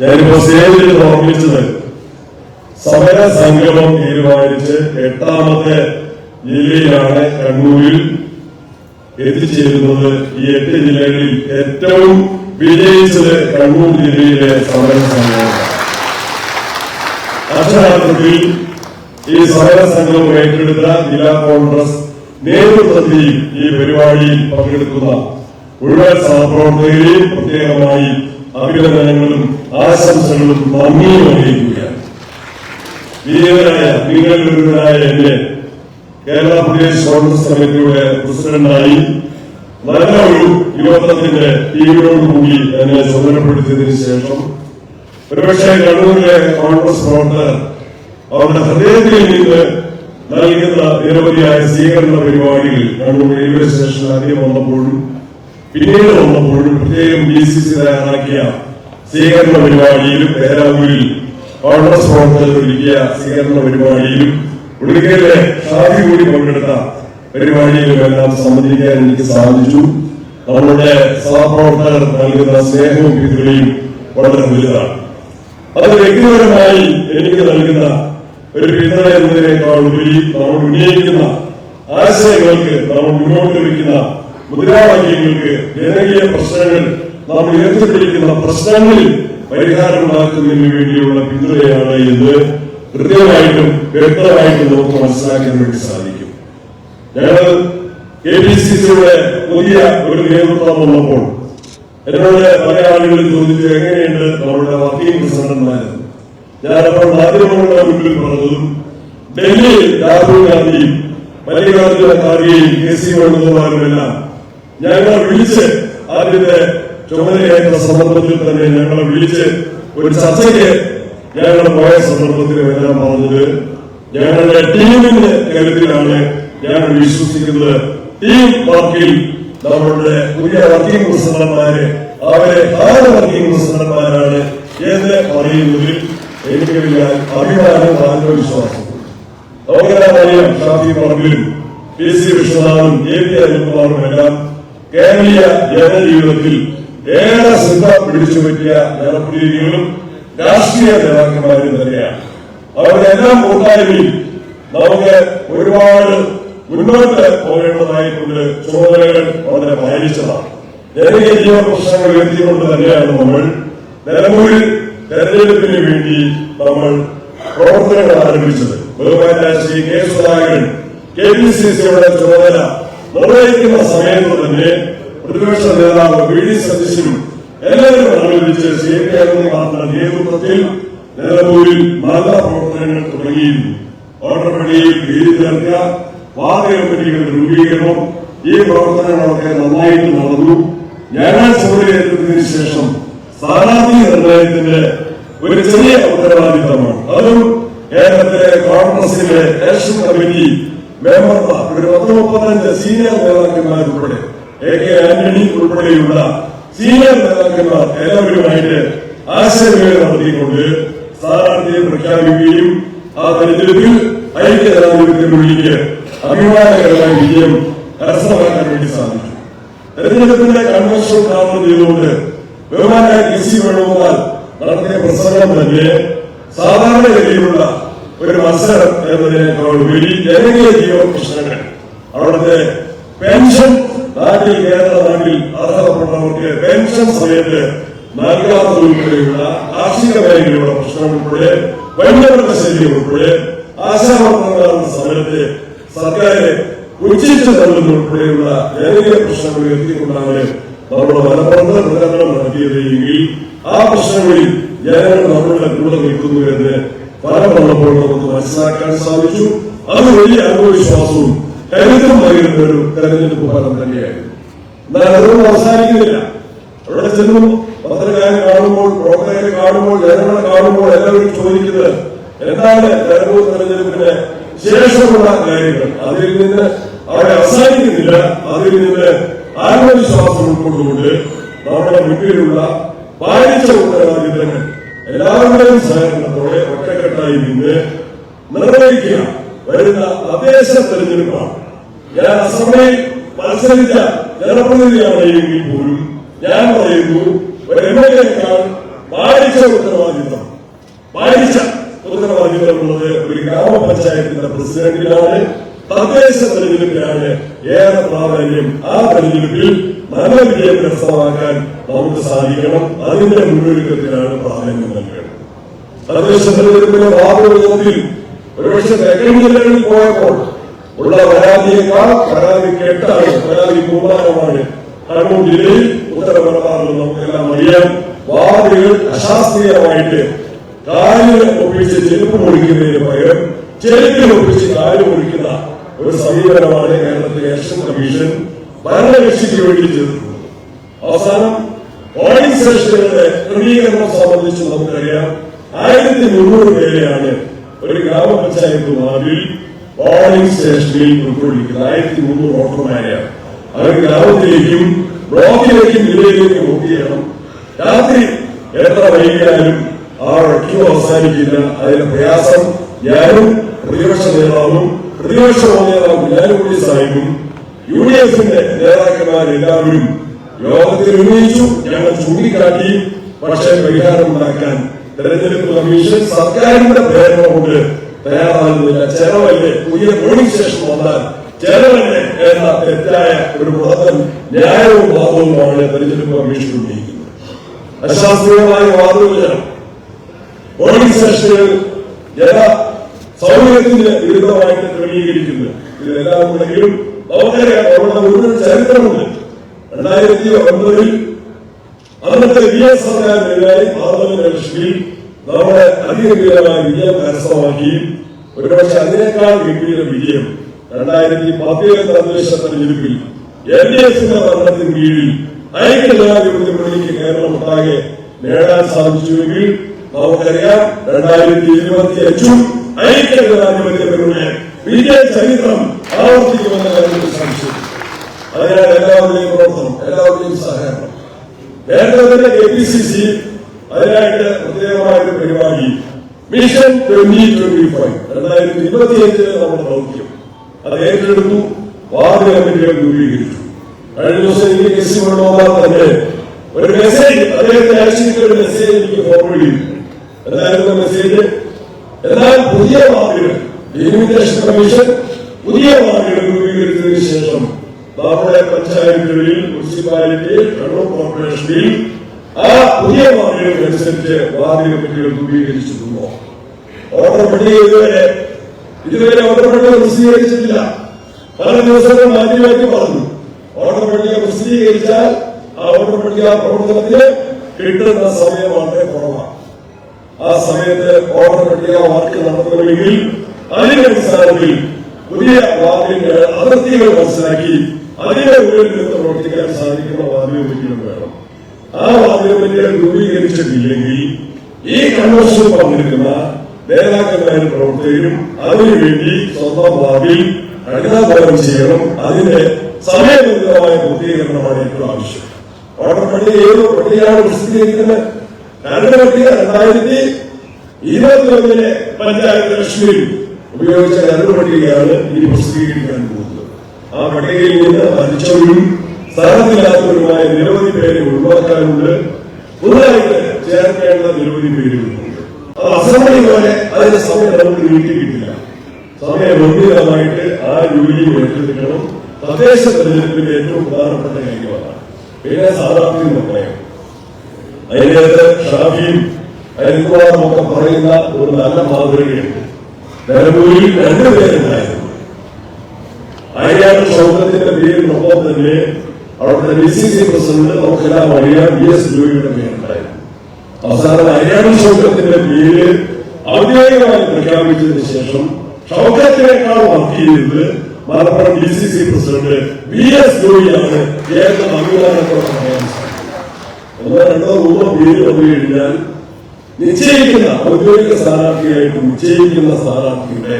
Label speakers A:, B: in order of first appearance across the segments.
A: ഞാനിപ്പോ സ്റ്റേജിൽ ഓർമ്മിച്ചത് സമര സംഗമം തീരുമാനിച്ച് എട്ടാമത്തെ ജില്ലയിലാണ് കണ്ണൂരിൽ എത്തിച്ചേരുന്നത് ഈ എട്ട് ജില്ലകളിൽ ഏറ്റവും വിജയിച്ചത് കണ്ണൂർ ജില്ലയിലെ സമര സംഘമാണ് അക്ഷരാർത്ഥത്തിൽ ഈ സമര സംഘം ഏറ്റെടുത്ത ജില്ലാ കോൺഗ്രസ് നേതൃത്വത്തിൽ ഈ പരിപാടിയിൽ പങ്കെടുക്കുന്ന മുഴുവൻ സഹപ്രവർത്തകരെയും പ്രത്യേകമായി അഭിനന്ദനങ്ങളും ആശംസകളും നന്ദിയും അറിയിക്കുകയാണ് വീരനായ നിങ്ങളിലൊരുവനായ എന്നെ കേരള പ്രദേശ് കോൺഗ്രസ് കമ്മിറ്റിയുടെ പ്രസിഡന്റായി നല്ല ഒരു യുവത്വത്തിന്റെ ടീമിനോടുകൂടി എന്നെ ചുമതലപ്പെടുത്തിയതിനു ശേഷം ഒരുപക്ഷെ കണ്ണൂരിലെ കോൺഗ്രസ് പ്രവർത്തകർ അവരുടെ ഹൃദയത്തിൽ നിന്ന് നൽകുന്ന നിരവധിയായ സ്വീകരണ പരിപാടികൾ കണ്ണൂർ റെയിൽവേ സ്റ്റേഷനിൽ ആദ്യം വന്നപ്പോഴും പിന്നീട് വന്നപ്പോഴും പ്രത്യേകം ബി സി സി തയ്യാറാക്കിയ സ്വീകരണ പരിപാടിയിലും പേരാവൂരിൽ കോൺഗ്രസ് പ്രവർത്തകർ ഒരുക്കിയ സ്വീകരണ പരിപാടിയിലും ഉടുക്കയിലെ ഷാദി കൂടി പങ്കെടുത്ത പരിപാടിയിലുമെല്ലാം സംബന്ധിക്കാൻ എനിക്ക് സാധിച്ചു. നമ്മുടെ സഹപ്രവർത്തകർ നൽകുന്ന സ്നേഹവും പിന്തുണയും വളരെ വലുതാണ്. അത് വ്യക്തിപരമായി എനിക്ക് നൽകുന്ന ഒരു പിന്തുണ എന്നതിനേക്കാൾ ഉപരി നമ്മൾ ഉന്നയിക്കുന്ന ആശയങ്ങൾക്ക് നമ്മൾ മുന്നോട്ട് വയ്ക്കുന്ന മുദ്രാവാക്യങ്ങൾക്ക് ജനകീയ പ്രശ്നങ്ങൾ നാം ഉയർത്തിപ്പിടിക്കുന്ന പ്രശ്നങ്ങളിൽ പരിഹാരമുണ്ടാക്കുന്നതിന് വേണ്ടിയുള്ള പിന്തുണയാണ് എന്ന് കൃത്യമായിട്ടും വ്യക്തമായിട്ടും നമുക്ക് മനസ്സിലാക്കാൻ വേണ്ടി സാധിക്കും. ഞങ്ങൾ കെ പി സി സിയുടെ പുതിയ ഒരു നേതൃത്വം വന്നപ്പോൾ എന്നോട് പല ആളുകൾ ചോദിച്ചു എങ്ങനെയുണ്ട് നമ്മളുടെ വർക്കിംഗ് പ്രസിഡന്റ്മാരെന്ന് ഞാനപ്പോൾ മാധ്യമങ്ങളുടെ മുന്നിൽ പറഞ്ഞതും ഡൽഹിയിൽ രാഹുൽ ഗാന്ധിയും മല്ലികാർജുന ഖാർഗെയും കെ സി വേണുഗോപാലുമെല്ലാം ഞങ്ങളെ വിളിച്ച് അതിന്റെ ചുമതലയായിരുന്ന സന്ദർഭത്തിൽ തന്നെ ഞങ്ങളെ വിളിച്ച് ഒരു ചർച്ചയ്ക്ക് ഞങ്ങൾ പോയ സന്ദർഭത്തിൽ എല്ലാം പറഞ്ഞത് ഞങ്ങളുടെ ടീമിന്റെ കരുത്തിലാണ് ഞാൻ വിശ്വസിക്കുന്നത്. ടീം വർക്കിൽ നമ്മളുടെ പുതിയ വർക്കിംഗ് പ്രസിഡന്റ്മാര് അവരെ ആറ് വർക്കിംഗ് പ്രസിഡന്റ്മാരാണ് എന്ന് പറയുന്നതിൽ എനിക്ക് വലിയ അഭിമാനം ആത്മവിശ്വാസം നമുക്കെല്ലാം അറിയാം ഷാഫി പറമ്പിലും പി സി വിശ്വനാഥും എ പി അനിൽകുമാറും എല്ലാം കേരളീയ ജനജീവിതത്തിൽ ഏറെ ശ്രദ്ധ പിടിച്ചു പറ്റിയ ജനപ്രതിനിധികളും രാഷ്ട്രീയ നേതാക്കന്മാരും തന്നെയാണ്. അവരുടെ എല്ലാം കൂട്ടായ്മയിൽ നമുക്ക് ഒരുപാട് മുന്നോട്ട് പോകേണ്ടതായിട്ടുണ്ട് ചുമതലകൾ വളരെ വായിച്ചതാണ് ജനകീയ ജീവ പ്രശ്നങ്ങൾ ഉയർത്തിക്കൊണ്ട് തന്നെയാണ് നമ്മൾ. നിലമ്പൂരിൽ തെരഞ്ഞെടുപ്പിന് വേണ്ടി നമ്മൾ പ്രവർത്തനങ്ങൾ ആരംഭിച്ചത്. ബഹുമാനായ Shri K Sudhakaran K P C സിയുടെ ചുമതല നിർവഹിക്കുന്ന സമയത്ത് തന്നെ പ്രതിപക്ഷ നേതാവ് വി ഡി സതീശനും എല്ലാവരും അനുവദിച്ച് സി പി നടത്തുന്ന നേതൃത്വത്തിൽ നിലമ്പൂരിൽ നല്ല തുടങ്ങിയിരുന്നു. ഓട്ടപ്പണിയിൽ വീതി ചേർക്കുക വാർഡ് രൂപീകരണം ഈ പ്രവർത്തനങ്ങളൊക്കെ നന്നായിട്ട് നടന്നു. ഞായറാഴ്ച ചുമതലയേറ്റതിനു ശേഷം സ്ഥാനാർത്ഥി നിർണയത്തിന്റെ ഒരു ചെറിയ ഉത്തരവാദിത്തമാണ്. അതും കേരളത്തിലെ കോൺഗ്രസിലെ ഏഷ്യൻ കമ്മിറ്റി മെമ്പർമാർ ഒരു പത്ത് മുപ്പത്തിരണ്ട് സീനിയർ നേതാക്കന്മാരുൾപ്പെടെ എ കെ ആന്റണി ഉൾപ്പെടെയുള്ള സീനിയർ നേതാക്കന്മാർ എല്ലാവരുമായിട്ട് ആശയവിനിമയം നടത്തിക്കൊണ്ട് സ്ഥാനാർത്ഥിയെ പ്രഖ്യാപിക്കുകയും ആ തെരഞ്ഞെടുപ്പിൽ ഐക്യജനാധിപത്യത്തിനുള്ളിലേക്ക് അഭിമാനകരമായ വിജയം കരസ്ഥമാക്കാൻ വേണ്ടി സാധിച്ചു. തെരഞ്ഞെടുപ്പിന്റെ കൺവെൻഷൻ ഉദ്ഘാടനം ചെയ്തുകൊണ്ട് ബഹുമാനായ കെ സി വേണുഗോപാൽ നടത്തിയ പ്രസംഗം തന്നെ സാധാരണഗതിയിലുള്ള ഒരു അവസരം എന്നതിനേക്കാൾ ഉപരി ജനകീയ ജീവ പ്രശ്നങ്ങൾ അവിടുത്തെ പെൻഷൻ നാട്ടിൽ കേരള അർഹതപ്പെട്ടവർക്ക് പെൻഷൻ സമയത്ത് നൽകാത്തതുൾപ്പെടെയുള്ള കാർഷിക മേഖലയുടെ പ്രശ്നം ഉൾപ്പെടെ വന്യമൃഗ ശല്യം ഉൾപ്പെടെ ആശാവർത്തമാരുടെ സമയത്ത് സർക്കാരെ ഉച്ചിച്ചു തള്ളുന്നതുൾപ്പെടെയുള്ള ജനകീയ പ്രശ്നങ്ങൾ എത്തിക്കൊണ്ടാണ് നമ്മുടെ മലപ്പുറത്ത് പ്രചാരണം നടത്തിയത് എങ്കിൽ ആ പ്രശ്നങ്ങളിൽ ജനങ്ങൾ നമ്മളുടെ കൂടെ നിൽക്കുന്നു എന്ന് ഫലം വന്നപ്പോൾ നമുക്ക് മനസ്സിലാക്കാൻ സാധിച്ചു. അത് വലിയ ആത്മവിശ്വാസവും കരുത്തും നൽകുന്ന ഒരു തെരഞ്ഞെടുപ്പ് ഫലം തന്നെയായിരുന്നു. എന്നാൽ അതൊന്നും അവസാനിക്കുന്നില്ല. അവിടെ ചെന്നും പത്രക്കാരെ കാണുമ്പോൾ പ്രവർത്തകരെ കാണുമ്പോൾ ജനങ്ങളെ കാണുമ്പോൾ എല്ലാവരും ചോദിക്കുന്നത് എന്താണ് തെരഞ്ഞെടുപ്പ് തെരഞ്ഞെടുപ്പിന്റെ ശേഷമുള്ള കാര്യങ്ങൾ? അതിൽ നിന്ന് അവരെ അവസാനിക്കുന്നില്ല. അതിൽ നിന്ന് ആത്മവിശ്വാസം ഉൾക്കൊണ്ടുകൊണ്ട് നമ്മുടെ മുന്നിലുള്ള പാലിച്ച ഉത്തരവാദിത്തങ്ങൾ എല്ലാവരുടെയും സഹകരണത്തോടെ ഒറ്റക്കെട്ടായി നിന്ന് നിർവഹിക്കുക. വരുന്ന തദ്ദേശ തെരഞ്ഞെടുപ്പാണ്. ഞാൻ അസംബ്ലിയിൽ മത്സരിച്ച ജനപ്രതിനിധിയാണ് എങ്കിൽ പോലും ഞാൻ പറയുന്നു ഒരു എം എൽ എക്കാൾ പാലിച്ച ഉത്തരവാദിത്വം. പാലിച്ച ഉത്തരവാദിത്തമുള്ളത് ഒരു ഗ്രാമപഞ്ചായത്തിന്റെ പ്രസിഡന്റിലാണ് തദ്ദേശ തെരഞ്ഞെടുപ്പിലാണ് ഏറെ പ്രാധാന്യം ആ തെരഞ്ഞെടുപ്പിൽ നല്ല വിജയം കരസ്ഥമാക്കാൻ നമുക്ക് സാധിക്കണം. അതിന്റെ മുന്നൊരുക്കത്തിലാണ് പ്രാധാന്യം നൽകേണ്ടത്. തദ്ദേശ തെരഞ്ഞെടുപ്പിലെ ഒരുപക്ഷെ തെക്കൻ ജില്ലകളിൽ പോയപ്പോൾ ഉള്ള പരാതിയേക്കാൾ പരാതി കെട്ടാണ് പരാതി കൂടാനമാണ് കണ്ണൂർ ജില്ലയിൽ ഉത്തരമലബാറിൽ നമുക്കെല്ലാം അറിയാം. വാദികൾ അശാസ്ത്രീയമായിട്ട് കാലിനെ ഒപ്പിച്ച് ചെരുപ്പ് മുറിക്കുന്നതിന് പകരം ചെരുപ്പിൽ ഒപ്പിച്ച് കാൽ മുറിക്കുന്ന ഒരു സമീപനമാണ് കേരളത്തിലെ ഇലക്ഷൻ കമ്മീഷൻ ഭരണകക്ഷിക്ക് വേണ്ടി ചെയ്തിട്ടുള്ളത് അവസാനം പോളിംഗ് സ്റ്റേഷനുകളുടെ ക്രമീകരണം സംബന്ധിച്ച് നമുക്കറിയാം ആയിരത്തി മുന്നൂറ് പേരെയാണ് ഒരു ഗ്രാമപഞ്ചായത്ത് വാർഡിൽ പോളിംഗ് സ്റ്റേഷനിൽ ഉൾക്കൊള്ളിക്കുന്നത്. ആയിരത്തി മുന്നൂറ് വോട്ടർമാരെയാണ്. അവർ ഗ്രാമത്തിലേക്കും ബ്ലോക്കിലേക്കും ജില്ലയിലേക്കും വോട്ട് ചെയ്യണം രാത്രി എത്ര വൈകിയാലും ആ ക്യൂ അവസാനിക്കില്ല. അതിന്റെ പ്രയാസം ഞാനും പ്രതിപക്ഷ നേതാവും പ്രതിപക്ഷ നേതാവും ഞാനും കൂടി യു ഡി എഫിന്റെ നേതാക്കന്മാരെല്ലാവരും യോഗത്തിൽ ഉന്നയിച്ചു ഞങ്ങൾ ചൂണ്ടിക്കാട്ടി പക്ഷേ പരിഹാരം ഉണ്ടാക്കാൻ തെരഞ്ഞെടുപ്പ് കമ്മീഷൻ സർക്കാരിന്റെ പ്രേരണ കൊണ്ട് തയ്യാറാകുന്നില്ല ചെലവല്ലേ പുതിയ പോളിംഗ് സ്റ്റേഷൻ വന്നാൽ ചെലവല്ലേ എന്ന തെറ്റായ ഒരു വാദം ന്യായവും വാദവുമാണ് തെരഞ്ഞെടുപ്പ് കമ്മീഷൻ ഉന്നയിക്കുന്നത്. അശാസ്ത്രീയമായ വാദവുമില്ല പോളിംഗ് സ്റ്റേഷനുകൾ ജന സൗകര്യത്തിന് വിരുദ്ധമായിട്ട് ക്രമീകരിക്കുന്നു. ഇതെല്ലാം ഉണ്ടെങ്കിലും അവിടെ ഒരു ചരിത്രമുണ്ട്. രണ്ടായിരത്തി ഒൻപതിൽ അന്നത്തെ വി എസ് സർക്കാരിനെതിരായി പാർലമെന്റ് ഇലക്ഷനിൽ നമ്മുടെ അതിഗംഭീരമായ വിജയം കരസ്ഥമാക്കിയും ഒരുപക്ഷെ അതിനേക്കാൾ ഗംഭീര വിജയം രണ്ടായിരത്തി പതിനേഴ് തദ്ദേശ തെരഞ്ഞെടുപ്പിൽ എൽ ഡി എഫിന്റെ ഭരണത്തിന് കീഴിൽ ഐക്യജനാധിപത്യ മുന്നണിക്ക് കേരളം ഒട്ടാകെ നേടാൻ സാധിച്ചുവെങ്കിൽ നമുക്കറിയാം രണ്ടായിരത്തി ഇരുപത്തി അഞ്ചും ഐക്യജനാധിപത്യ മുന്നണിയുടെ വിജയ ചരിത്രം ആവർത്തിക്കുമെന്ന കാര്യത്തിൽ സംശയം. അതിനാൽ എല്ലാവരുടെയും പ്രവർത്തനം എല്ലാവരുടെയും സഹകരണം. നേരത്തെ തന്നെ കെ പി സി സി അതിനായിട്ട് പ്രത്യേകമായ ഒരു പരിപാടി മിഷൻ ട്വന്റി ട്വന്റി ഫൈവ് രണ്ടായിരത്തി ഇരുപത്തിയഞ്ചിലെ നമ്മുടെ ദൗത്യം അത് ഏറ്റെടുത്തു വാർഡ് കമ്മിറ്റികൾ രൂപീകരിച്ചു. കഴിഞ്ഞ ദിവസം എനിക്ക് കെ സി വേണോമാർ തന്നെ ഒരു മെസ്സേജ് അദ്ദേഹത്തെ അയച്ചിട്ട് ഒരു മെസ്സേജ് എനിക്ക് ഫോർവേഡ് ചെയ്തു. എന്തായിരുന്നു മെസ്സേജ് എന്നാൽ പുതിയ വാർഡുകൾ ലിമിറ്റേഷൻ കമ്മീഷൻ പുതിയ വാർഡുകൾ രൂപീകരിച്ചതിന് ശേഷം നമ്മുടെ പഞ്ചായത്തുകളിൽ മുനിസിപ്പാലിറ്റിയിൽ കണ്ണൂർ കോർപ്പറേഷനിൽ ആ പുതിയ വാർഡുകൾക്കനുസരിച്ച് വാർഡ് കമ്മിറ്റികൾ രൂപീകരിച്ചിട്ടുണ്ടോ? ഓർഡർ പട്ടിക ഇതുവരെ ഇതുവരെ ഓർഡർ പട്ടിക പ്രസിദ്ധീകരിച്ചിട്ടില്ല. പല ദിവസങ്ങൾ മാറ്റി പറഞ്ഞു. ഓർഡർ പട്ടിക പ്രസിദ്ധീകരിച്ചാൽ ആ ഓർഡർ പട്ടിക പ്രവർത്തനത്തിന് കിട്ടുന്ന സമയം വളരെ കുറവാണ്. ആ സമയത്ത് ഓർഡർ പട്ടിക വർക്ക് നടത്തണമെങ്കിൽ അതിന്റെ അടിസ്ഥാനത്തിൽ പുതിയ വാർഡിന്റെ അതിർത്തികൾ മനസ്സിലാക്കി അതിന്റെ ഉള്ളിൽ നിന്ന് പ്രവർത്തിക്കാൻ സാധിക്കുന്ന വാർഡ് കമ്മിറ്റികൾ വേണം. ആ കമ്മിറ്റികൾ രൂപീകരിച്ചിട്ടില്ലെങ്കിൽ ഈ കൺവെൻഷനിൽ പങ്കെടുക്കുന്ന നേതാക്കന്മാരും പ്രവർത്തകരും അതിനുവേണ്ടി സ്വന്തം വാർഡിൽ കഠിനാധ്വാനം ചെയ്യണം. അതിന്റെ സമയബന്ധിതമായ പൂർത്തീകരണമാണ് ഏറ്റവും ആവശ്യം. ഓർഡർ പട്ടിക ഏത് പട്ടികയാണ് പ്രസിദ്ധീകരിക്കുന്നത് കരട് പട്ടിക രണ്ടായിരത്തി ഇരുപത്തിയൊന്നിലെ പഞ്ചായത്ത് ഇലക്ഷനിൽ ഉപയോഗിച്ച രണ്ട് പട്ടികയാണ് ഇനി പ്രസിദ്ധീകരിക്കാൻ പോകുന്നത്. ആ പട്ടികയിൽ നിന്ന് മരിച്ചവരും സ്ഥലത്തില്ലാത്തവരുമായ നിരവധി പേരെ ഒഴിവാക്കാനുണ്ട്. പുതുതായിട്ട് ചേർക്കേണ്ട നിരവധി പേരുകളുണ്ട്. അത് അസംബ്ലി പോലെ അതിന്റെ സമയം നമുക്ക് നീട്ടി കിട്ടില്ല. സമയബന്ധിതമായിട്ട് ആ ജോലി ഏറ്റെടുക്കണം. തദ്ദേശ തെരഞ്ഞെടുപ്പിന്റെ ഏറ്റവും പ്രധാനപ്പെട്ട കാര്യമാണ്. പിന്നെ സാധാരണ നിർണയം അതിനകത്ത് ഷാഫിയും അരിക്കുമാറും ഒക്കെ പറയുന്ന ഒരു നല്ല മാതൃകയുണ്ട്. നിലമ്പൂരിൽ രണ്ടുപേരുണ്ടായിരുന്നു ആര്യാട് ഷൗക്കത്തിന്റെ പേരിനൊപ്പം തന്നെ അവിടുത്തെ ഡി സി സി പ്രസിഡന്റ് നമുക്കെല്ലാം അറിയാം വി എസ് ജോയിയുടെ പേരുണ്ടായിരുന്നു അവസാനം ആര്യാട് ഷൗക്കത്തിന്റെ പേര്. ഔദ്യോഗികമായി പ്രഖ്യാപിച്ചതിന് ശേഷം ഷൗക്കത്തിനേക്കാൾ work Malappuram D C C president V S ജോയിയാണ് ഏക അഭിമാനത്തോടെ പറയാൻ സാധിക്കും ഒന്നോ രണ്ടോ മൂന്നോ പേര് വന്നു കഴിഞ്ഞാൽ നിശ്ചയിക്കുന്ന ഔദ്യോഗിക സ്ഥാനാർത്ഥിയായിട്ട് നിശ്ചയിക്കുന്ന സ്ഥാനാർത്ഥിയുടെ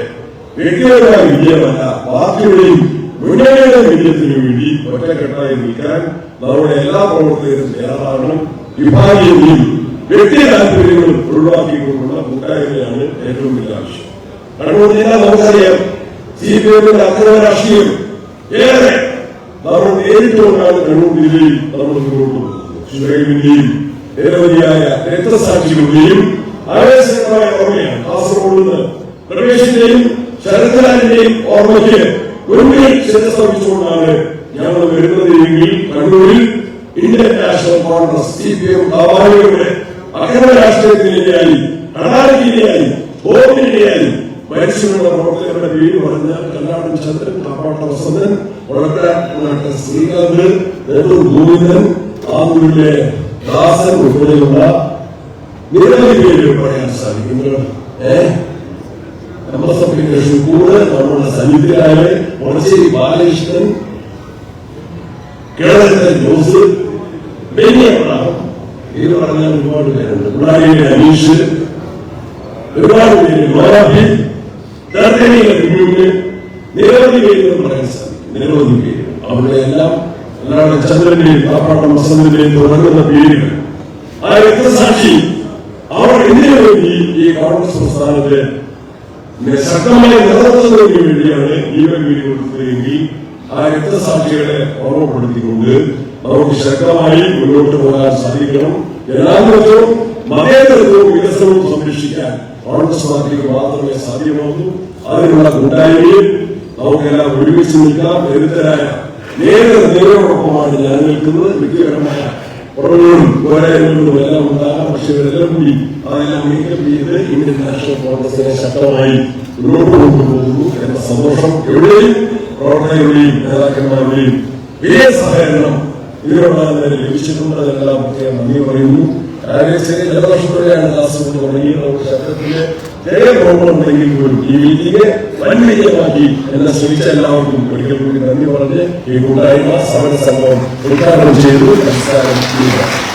A: വ്യക്തിപരമായ വിജയമല്ല പാർട്ടിയുടെയും മുന്നണിയുടെ വിജയത്തിനു വേണ്ടി ഒറ്റക്കെട്ടായി നിൽക്കാൻ നമ്മുടെ എല്ലാ പ്രവർത്തകരും തയ്യാറാകണം വിഭാഗീയതയും വ്യക്തി താല്പര്യങ്ങളും ഒഴിവാക്കിക്കൊണ്ടുള്ള കൂട്ടായ്മയാണ് ഏറ്റവും വലിയ ആവശ്യം കണ്ണൂർ ജില്ല നമുക്കറിയാം സി പി എമ്മിന്റെ അക്രമ രാഷ്ട്രീയം ഏറെ നമ്മൾ നേരിട്ടുകൊണ്ടാണ് കണ്ണൂർ ജില്ലയിൽ നമ്മൾ മുന്നോട്ട് പോകുന്നത് ഷുഹൈബിന്റെയും നിരവധിയായ രക്തസാക്ഷികളുടെയും ആവേശകരമായ ഓർമ്മയാണ് കാസർഗോഡ് നിന്ന് പ്രവേശിന്റെയും ശരത്ലാലിന്റെയും ഓർമ്മയ്ക്ക് മുൻപിൽ ശിരസ്തവിച്ചുകൊണ്ടാണ് ഞങ്ങൾ വരുന്നത് എങ്കിൽ കണ്ണൂരിൽ Indian national Congress C P M സ്വാഭാവികരുടെ അക്രമ രാഷ്ട്രീയത്തിനിരയായി അടാലത്തിനിരയായി ബോംബിനിരയായി മനുഷ്യരുടെ പ്രവർത്തകരുടെ പേര് പറഞ്ഞ കല്ലാടൻ ചന്ദ്രൻ കാപ്പാട്ട വസന്തൻ ഒളക്കാട്ട് ശ്രീകാന്ത് ഗോവിന്ദൻ ആന്തൂരിലെ ദാസൻ ഉൾപ്പെടെയുള്ള നിരവധി പേരുകൾ പറയാൻ സാധിക്കുന്നത്. ഏഹ് നമ്മുടെ സഭയുടെ ഷുക്കൂറ് നമ്മുടെ സന്നിധിരായ വളശ്ശേരി ബാലകൃഷ്ണൻ കേരളത്തിലെ ജോസ് ബെന്നിയുണ്ടാകും ഇത് പറഞ്ഞാൽ ഒരുപാട് പേരുണ്ട്. ഉള്ളാരിയിലെ അനീഷ് ഒരുപാട് പേര്. ഗോറാബി തർക്കനിയിലെ കുഞ്ഞുങ്ങൾ നിരവധി പേരുകൾ പറയാൻ സാധിക്കും. നിരവധി പേര്. അവരുടെ എല്ലാം അല്ലാതെ ചന്ദ്രന്റെയും ആപ്പാട്ടം വസന്തിന്റെയും തുടങ്ങുന്ന പേരുകൾ. ആ രക്തസാക്ഷി അവർ എന്തിനു വേണ്ടി ഈ കോൺഗ്രസ് പ്രസ്ഥാനത്തെ ശക്തമായി നിലനിർത്തുന്നതിന് വേണ്ടിയാണ് ജീവൻ വീടി കൊടുത്തതെങ്കിൽ ആ രക്തസാക്ഷികളെ ഓർമ്മപ്പെടുത്തിക്കൊണ്ട് നമുക്ക് ശക്തമായി മുന്നോട്ട് പോകാൻ സാധിക്കണം. ജനാധിപത്യവും മതേതരത്വവും വികസനവും സംരക്ഷിക്കാൻ കോൺഗ്രസ് പാർട്ടിക്ക് മാത്രമേ സാധ്യമാകൂ. അതിനുള്ള കൂട്ടായ്മയിൽ നമുക്കെല്ലാം ഒരുമിച്ച് നിൽക്കാം. കരുത്തരായ നേരെ നേരോടൊപ്പമാണ് ഞാൻ നിൽക്കുന്നത് വ്യക്തിപരമായ കുറവുകളും പോരായ്മകളും എല്ലാം ഉണ്ടാകാം പക്ഷെ ഇവരെല്ലാം കൂടി അതെല്ലാം നീക്കം ചെയ്ത് ഇന്ത്യൻ നാഷണൽ കോൺഗ്രസിനെ ശക്തമായി മുന്നോട്ട് കൊണ്ടുപോകുന്നു എന്ന സന്തോഷം എവിടെയും പ്രവർത്തകരുടെയും നേതാക്കന്മാരുടെയും വലിയ സഹകരണം ഇവരുണ്ടാകുന്നതിന് ലഭിച്ചിട്ടുണ്ട് അതെല്ലാം പ്രത്യേകം നന്ദി പറയുന്നു. ചെറിയ ജലദോഷത്തോടെയാണ് എന്നെ ശ്രമിച്ച എല്ലാവർക്കും ഒരിക്കൽ കൂടി നന്ദി പറഞ്ഞ് ഈ കൂട്ടായ്മ സമര ഉദ്ഘാടനം ചെയ്തു. നമസ്കാരം. ചെയ്യുക